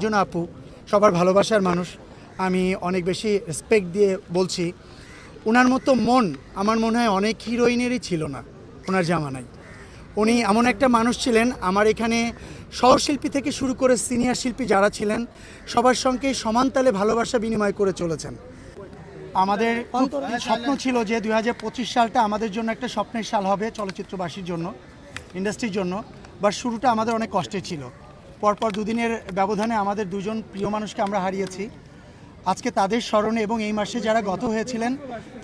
অঞ্জনা আপু, সবার ভালোবাসার মানুষ। আমি অনেক বেশি রেসপেক্ট দিয়ে বলছি। ওনার মতো মন আমার মনে হয় অনেক হিরোইনেরই ছিল না ওনার জামানায়। উনি এমন একটা মানুষ ছিলেন, আমার এখানে সহশিল্পী থেকে শুরু করে সিনিয়র শিল্পী যারা ছিলেন, সবার সঙ্গে সমানতালে ভালোবাসা বিনিময় করে চলেছেন। আমাদের স্বপ্ন ছিল যে দু হাজার পঁচিশ সালটা আমাদের জন্য একটা স্বপ্নের সাল হবে চলচ্চিত্রবাসীর জন্য ইন্ডাস্ট্রির জন্য বা শুরুটা আমাদের অনেক কষ্টের ছিল। পরপর দুদিনের ব্যবধানে আমাদের দুজন প্রিয় মানুষকে আমরা হারিয়েছি। আজকে তাদের স্মরণে এবং এই মাসে যারা গত হয়েছিলেন,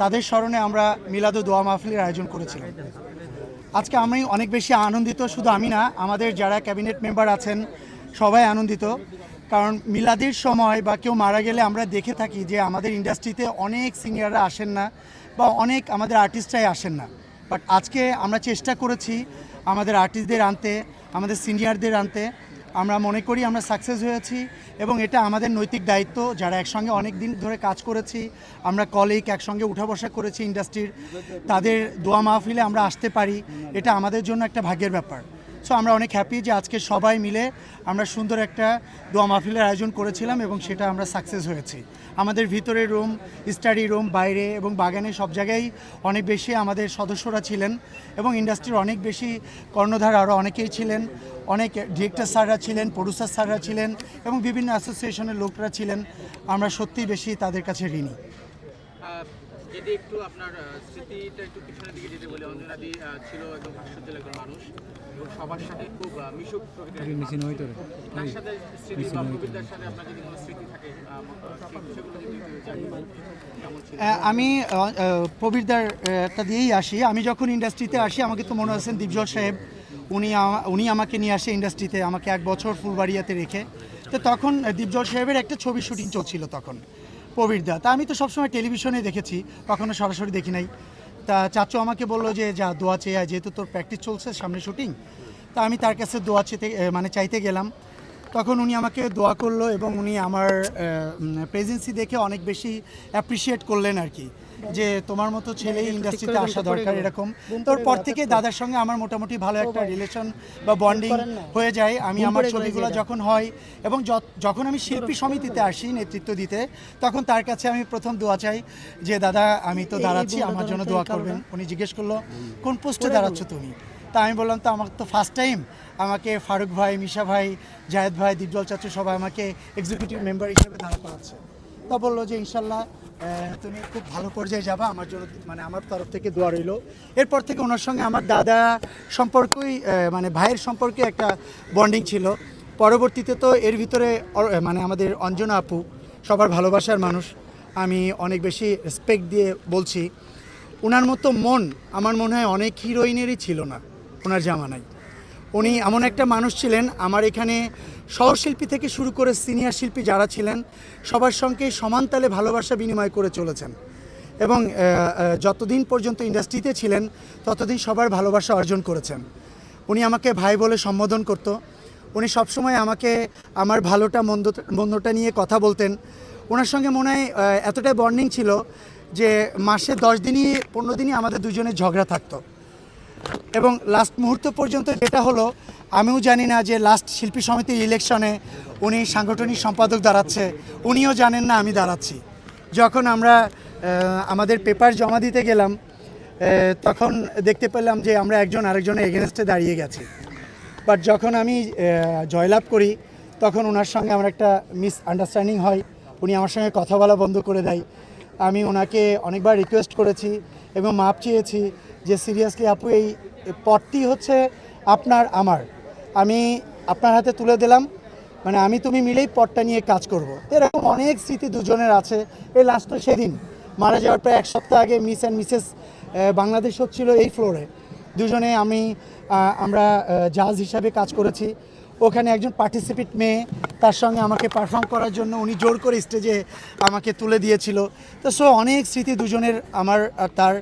তাদের স্মরণে আমরা মিলাদ দোয়া মাহফিলের আয়োজন করেছিলাম। আজকে আমি অনেক বেশি আনন্দিত, শুধু আমি না, আমাদের যারা ক্যাবিনেট মেম্বার আছেন, সবাই আনন্দিত। কারণ মিলাদের সময় বা কেউ মারা গেলে আমরা দেখে থাকি যে আমাদের ইন্ডাস্ট্রিতে অনেক সিনিয়ররা আসেন না বা অনেক আমাদের আর্টিস্টরাই আসেন না। বাট আজকে আমরা চেষ্টা করেছি আমাদের আর্টিস্টদের আনতে, আমাদের সিনিয়রদের আনতে। আমরা মনে করি আমরা সাকসেস হয়েছি এবং এটা আমাদের নৈতিক দায়িত্ব। যারা একসঙ্গে অনেক দিন ধরে কাজ করেছি, আমরা কলিগ একসঙ্গে উঠা বসা করেছি ইন্ডাস্ট্রির তাদের দোয়া মাহফিলে আমরা আসতে পারি। এটা আমাদের জন্য একটা ভাগ্যের ব্যাপার। সো আমরা অনেক হ্যাপি যে আজকে সবাই মিলে আমরা সুন্দর একটা দোয়া মাহফিলের আয়োজন করেছিলাম এবং সেটা আমরা সাকসেস হয়েছি। আমাদের ভিতরে রুম স্টাডি রুম বাইরে এবং বাগানে সব জায়গায় অনেক বেশি আমাদের সদস্যরা ছিলেন এবং ইন্ডাস্ট্রির অনেক বেশি কর্ণধার আরও অনেকেই ছিলেন। অনেক ডিরেক্টর স্যাররা ছিলেন প্রডিউসার স্যাররা ছিলেন এবং বিভিন্ন অ্যাসোসিয়েশনের লোকরা ছিলেন। আমরা সত্যিই বেশি তাদের কাছে ঋণী। একটু আপনার স্মৃতিটা একটু পিছনের দিকে যেতে বলি অঞ্জনাদি ছিল একদম মানুষ। এবং সবার সাথে খুব মিশুক প্রকৃতির তার সাথে স্মৃতি বা প্রবীরদার সাথে আপনার যদি কোনো স্মৃতি থাকে আহ, সেই- সেগুলো যদি একটু জানি কেমন ছিল? আহ, আমি প্রবীরদার একটা দিয়েই আসি। আমি যখন ইন্ডাস্ট্রিতে আসি আমাকে তো মনে আছেন দীপজল সাহেব উনি উনি আমাকে নিয়ে আসে ইন্ডাস্ট্রিতে আমাকে এক বছর ফুলবাড়িয়াতে রেখে। তো তখন দীপজল সাহেবের একটা ছবি শুটিং চলছিল তখন প্রবীরদা। তা আমি তো সবসময় টেলিভিশনে দেখেছি কখনো সরাসরি দেখি নাই। তা চাচু আমাকে বলল যে, যা, দোয়া চেয়ে যেহেতু তোর প্র্যাকটিস চলছে সামনে শুটিং তা আমি তার কাছে দোয়া চেতে মানে চাইতে গেলাম। তখন উনি আমাকে দোয়া করল এবং উনি আমার প্রেজেন্সি দেখে অনেক বেশি অ্যাপ্রিসিয়েট করলেন আর কি। যে তোমার মতো ছেলে ইন্ডাস্ট্রিতে আসা দরকার এরকম। তোর পর থেকে দাদার সঙ্গে আমার মোটামুটি ভালো একটা রিলেশন বা বন্ডিং হয়ে যায়। আমি আমার ছবিগুলো যখন হয় এবং যখন আমি শিল্পী সমিতিতে আসি নেতৃত্ব দিতে তখন তার কাছে আমি প্রথম দোয়া চাই যে দাদা আমি তো দাঁড়াচ্ছি আমার জন্য দোয়া করবেন। উনি জিজ্ঞেস করল কোন পোস্টে দাঁড়াচ্ছ তুমি? তা আমি বললাম, তো আমার তো ফার্স্ট টাইম আমাকে ফারুক ভাই, মিশা ভাই জায়েদ ভাই দীপজল চাচু সবাই আমাকে এক্সিকিউটিভ মেম্বার হিসেবে দাঁড়া করাচ্ছে। তা বলল যে, ইনশাল্লাহ তুমি খুব ভালো পর্যায়ে যাবা, আমার জন্য মানে আমার তরফ থেকে দোয়া রইল। এরপর থেকে ওনার সঙ্গে আমার দাদা সম্পর্কই মানে ভাইয়ের সম্পর্কে একটা বন্ডিং ছিল। পরবর্তীতে তো এর ভিতরে মানে আমাদের অঞ্জনা আপু, সবার ভালোবাসার মানুষ, আমি অনেক বেশি রেসপেক্ট দিয়ে বলছি। ওনার মতো মন আমার মনে হয় অনেক হিরোইনেরই ছিল না। ওনার জামানায় উনি এমন একটা মানুষ ছিলেন, আমার এখানে সহশিল্পী থেকে শুরু করে সিনিয়র শিল্পী যারা ছিলেন, সবার সঙ্গে সমানতালে ভালোবাসা বিনিময় করে চলেছেন। এবং যতদিন পর্যন্ত ইন্ডাস্ট্রিতে ছিলেন, ততদিন সবার ভালোবাসা অর্জন করেছেন। উনি আমাকে ভাই বলে সম্বোধন করতো। উনি সবসময় আমাকে আমার ভালোটা, মন্দ, মন্দটা নিয়ে কথা বলতেন। ওনার সঙ্গে মনে হয় এতটাই বর্নিং ছিল যে মাসে দশ দিনই, পনেরো দিনই আমাদের দুজনের ঝগড়া থাকতো। এবং লাস্ট মুহূর্ত পর্যন্ত যেটা হলো, আমিও জানি না যে লাস্ট শিল্পী সমিতির ইলেকশনে উনি সাংগঠনিক সম্পাদক দাঁড়াচ্ছে, উনিও জানেন না আমি দাঁড়াচ্ছি। যখন আমরা আমাদের পেপার জমা দিতে গেলাম তখন দেখতে পেলাম যে আমরা একজন আরেকজনের এগেনস্টে দাঁড়িয়ে গেছি। বাট যখন আমি জয়লাভ করি, তখন ওনার সঙ্গে আমার একটা মিস আন্ডারস্ট্যান্ডিং হয়। উনি আমার সঙ্গে কথা বলা বন্ধ করে দেয়। আমি ওনাকে অনেকবার রিকোয়েস্ট করেছি এবং মাপ চেয়েছি যে সিরিয়াসলি আপু, এই পথটি হচ্ছে আপনার আমার। আমি আপনার হাতে তুলে দিলাম। মানে আমি তুমি মিলেই পথটা নিয়ে কাজ করব। এরকম অনেক স্মৃতি দুজনের আছে। এই লাস্ট তো সেদিন। মারা যাওয়ার প্রায় এক সপ্তাহ আগে মিস অ্যান্ড মিসেস বাংলাদেশ হচ্ছিল এই ফ্লোরে দুজনে আমি আমরা জাজ হিসাবে কাজ করেছি। ওখানে একজন পার্টিসিপেট মেয়ে, তার সঙ্গে আমাকে পারফর্ম করার জন্য উনি জোর করে স্টেজে আমাকে তুলে দিয়েছিল। তো সো অনেক স্মৃতি দুজনের আমার তার।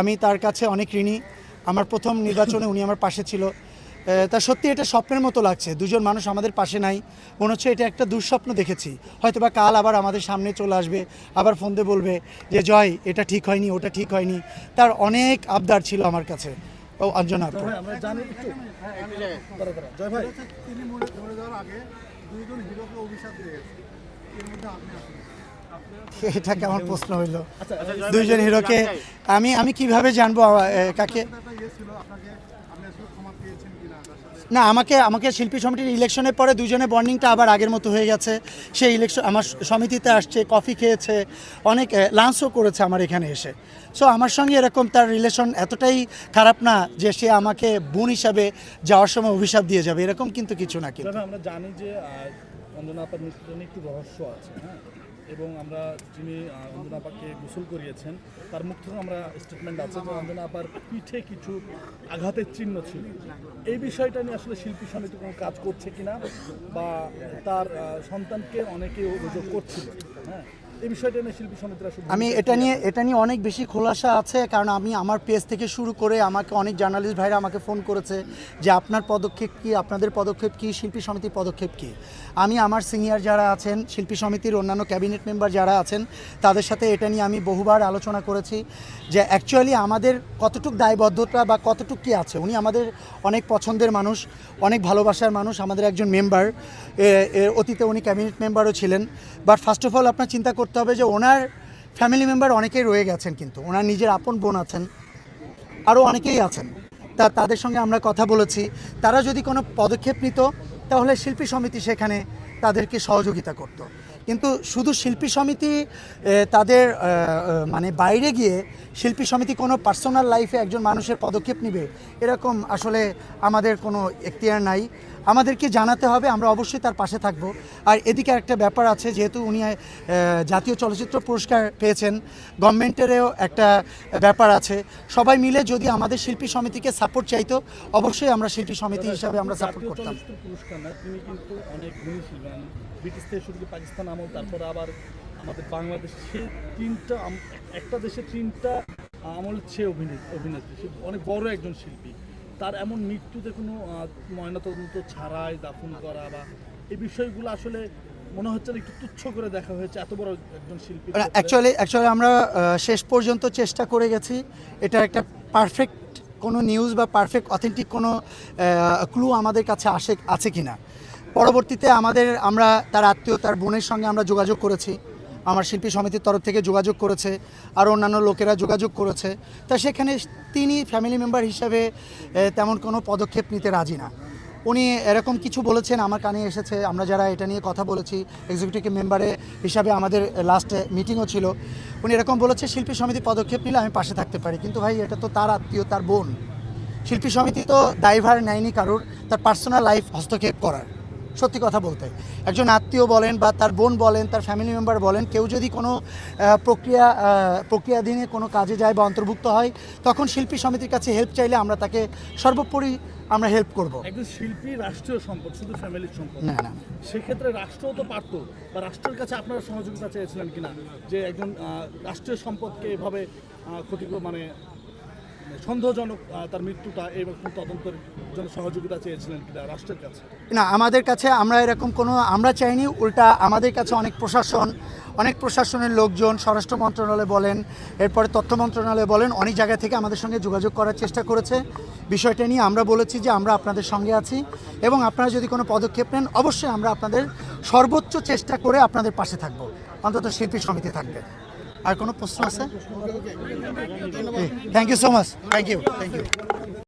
আমি তার কাছে অনেক ঋণী। আমার প্রথম নির্বাচনে উনি আমার পাশে ছিল। তা সত্যি এটা স্বপ্নের মতো লাগছে। দুজন মানুষ আমাদের পাশে নাই। মনে হচ্ছে এটা একটা দুঃস্বপ্ন দেখেছি। হয়তো বা কাল আবার আমাদের সামনে চলে আসবে আবার ফোন দিয়ে বলবে যে জয় এটা ঠিক হয়নি ওটা ঠিক হয়নি। তার অনেক আবদার ছিল আমার কাছে। ও অঞ্জনা আপু। আমরা জানি একটু। দাঁড়া, দাঁড়া। জয় ভাই। তিনি মরে মরে যাওয়ার আগে দুইজন হিরোকে অভিশাপ দিয়েছে এর মধ্যে আপনি আছেন। এটা কেমন প্রশ্ন হইল? আচ্ছা, দুইজন হিরোকে আমি আমি কীভাবে জানব কাকে? না আমাকে আমাকে শিল্পী সমিতির ইলেকশনের পরে দুজনের বন্ডিংটা আবার আগের মতো হয়ে গেছে। সেই ইলেকশন আমার সমিতিতে আসছে কফি খেয়েছে অনেক লাঞ্চও করেছে আমার এখানে এসে। সো আমার সঙ্গে এরকম তার রিলেশন এতটাই খারাপ না যে সে আমাকে বোন হিসাবে যাওয়ার সময় অভিশাপ দিয়ে যাবে এরকম কিন্তু কিছু না কিন্তু। আমরা জানি যে অঞ্জনা রহস্য আছে হ্যাঁ? এবং আমরা যিনি অঞ্জনা আপাকে গোসল করিয়েছেন, তার মুখ থেকে আমরা স্টেটমেন্ট আছে যে অঞ্জনা আপার পিঠে কিছু আঘাতের চিহ্ন ছিল। এই বিষয়টা নিয়ে আসলে শিল্পী সমিতি কোনো কাজ করছে কিনা বা তার সন্তানকে অনেকে অভিযোগ করছিল। হ্যাঁ আমি এটা নিয়ে এটা নিয়ে অনেক বেশি খোলাসা আছে কারণ আমি আমার পেজ থেকে শুরু করে আমাকে অনেক জার্নালিস্ট ভাইরা আমাকে ফোন করেছে যে আপনার পদক্ষেপ কি আপনাদের পদক্ষেপ কি শিল্পী সমিতির পদক্ষেপ কি? আমি আমার সিনিয়র যারা আছেন শিল্পী সমিতির অন্যান্য ক্যাবিনেট মেম্বার যারা আছেন তাদের সাথে এটা নিয়ে আমি বহুবার আলোচনা করেছি যে অ্যাকচুয়ালি আমাদের কতটুক দায়বদ্ধতা বা কতটুক কি আছে? উনি আমাদের অনেক পছন্দের মানুষ অনেক ভালোবাসার মানুষ আমাদের একজন মেম্বার অতীতে উনি ক্যাবিনেট মেম্বারও ছিলেন। বাট ফার্স্ট অফ অল আপনার চিন্তা করতে হবে যে ওনার ফ্যামিলি মেম্বার অনেকেই রয়ে গেছেন কিন্তু, ওনার নিজের আপন বোন আছেন, আরও অনেকেই আছেন। তা তাদের সঙ্গে আমরা কথা বলেছি। তারা যদি কোনো পদক্ষেপ নিত, তাহলে শিল্পী সমিতি সেখানে তাদেরকে সহযোগিতা করত। কিন্তু শুধু শিল্পী সমিতি তাদের মানে বাইরে গিয়ে শিল্পী সমিতি কোনো পার্সোনাল লাইফে একজন মানুষের পদক্ষেপ নেবে, এরকম আসলে আমাদের কোনো এখতিয়ার নাই। আমাদেরকে জানাতে হবে আমরা অবশ্যই তার পাশে থাকব। আর এদিকে একটা ব্যাপার আছে যেহেতু উনি জাতীয় চলচ্চিত্র পুরস্কার পেয়েছেন গভর্নমেন্টেরও একটা ব্যাপার আছে। সবাই মিলে যদি আমাদের শিল্পী সমিতিকে সাপোর্ট চাইতো অবশ্যই আমরা শিল্পী সমিতি হিসাবে আমরা সাপোর্ট করতাম। ব্রিটিশ থেকে শুরু করে পাকিস্তান আমল তারপরে আবার আমাদের বাংলাদেশ তিনটা একটা দেশে তিনটা আমলের চেয়ে অভিনেত্রী অভিনেত্রী অনেক বড় একজন শিল্পী। তার এমন মৃত্যুতে কোনো ময়নাতদন্ত ছাড়াই দাফন করা বা এই বিষয়গুলো আসলে মনে হচ্ছে না একটু তুচ্ছ করে দেখা হয়েছে এত বড় একজন শিল্পী অ্যাকচুয়ালি অ্যাকচুয়ালি আমরা শেষ পর্যন্ত চেষ্টা করে গেছি। এটা একটা পারফেক্ট কোনো নিউজ বা পারফেক্ট অথেন্টিক কোনো ক্লু আমাদের কাছে আসে আছে কি না পরবর্তীতে আমাদের আমরা তার আত্মীয় তার বোনের সঙ্গে আমরা যোগাযোগ করেছি। আমার শিল্পী সমিতির তরফ থেকে যোগাযোগ করেছে আর অন্যান্য লোকেরা যোগাযোগ করেছে। তা সেখানে তিনি ফ্যামিলি মেম্বার হিসাবে তেমন কোনো পদক্ষেপ নিতে রাজি না। উনি এরকম কিছু বলেছেন, আমার কানে এসেছে। আমরা যারা এটা নিয়ে কথা বলেছি এক্সিকিউটিভ মেম্বারে হিসাবে আমাদের লাস্ট মিটিংও ছিল। উনি এরকম বলেছে, শিল্পী সমিতি পদক্ষেপ নিলে আমি পাশে থাকতে পারি। কিন্তু ভাই, এটা তো তার আত্মীয়, তার বোন। শিল্পী সমিতি তো দায়ভার নেয়নি কারোর, তার পার্সোনাল লাইফ হস্তক্ষেপ করার। সত্যি কথা বলতে। একজন আত্মীয় বলেন বা তার বোন বলেন তার ফ্যামিলি মেম্বার বলেন কেউ যদি কোনো প্রক্রিয়া প্রক্রিয়াধীনে কোনো কাজে যায় বা অন্তর্ভুক্ত হয় তখন শিল্পী সমিতির কাছে হেল্প চাইলে আমরা তাকে সর্বোপরি আমরা হেল্প করব। একজন শিল্পী রাষ্ট্রীয় সম্পদ শুধু ফ্যামিলির সম্পদ। না না। সেক্ষেত্রে রাষ্ট্র তো পারতো বা রাষ্ট্রের কাছে আপনারা সহযোগিতা চেয়েছিলেন কিনা? যে একজন রাষ্ট্রীয় সম্পদকে এভাবে ক্ষতি মানে সন্দেহজনক তার মৃত্যুটা এইরকম তদন্তের জন্য সহযোগিতা চেয়েছিলেন রাষ্ট্রের কাছে? না, আমাদের কাছে আমরা এরকম কোনো, আমরা চাইনি, উল্টা আমাদের কাছে অনেক প্রশাসন, অনেক প্রশাসনের লোকজন, স্বরাষ্ট্র মন্ত্রণালয় বলেন, এরপরে তথ্য মন্ত্রণালয় বলেন, অনেক জায়গা থেকে আমাদের সঙ্গে যোগাযোগ করার চেষ্টা করেছে। বিষয়টা নিয়ে আমরা বলেছি যে আমরা আপনাদের সঙ্গে আছি এবং আপনারা যদি কোনো পদক্ষেপ নেন, অবশ্যই আমরা আপনাদের সর্বোচ্চ চেষ্টা করে আপনাদের পাশে থাকব। অন্তত শিল্পী সমিতি থাকবে। আর কোনো প্রশ্ন আছে? Thank you so much thank you thank you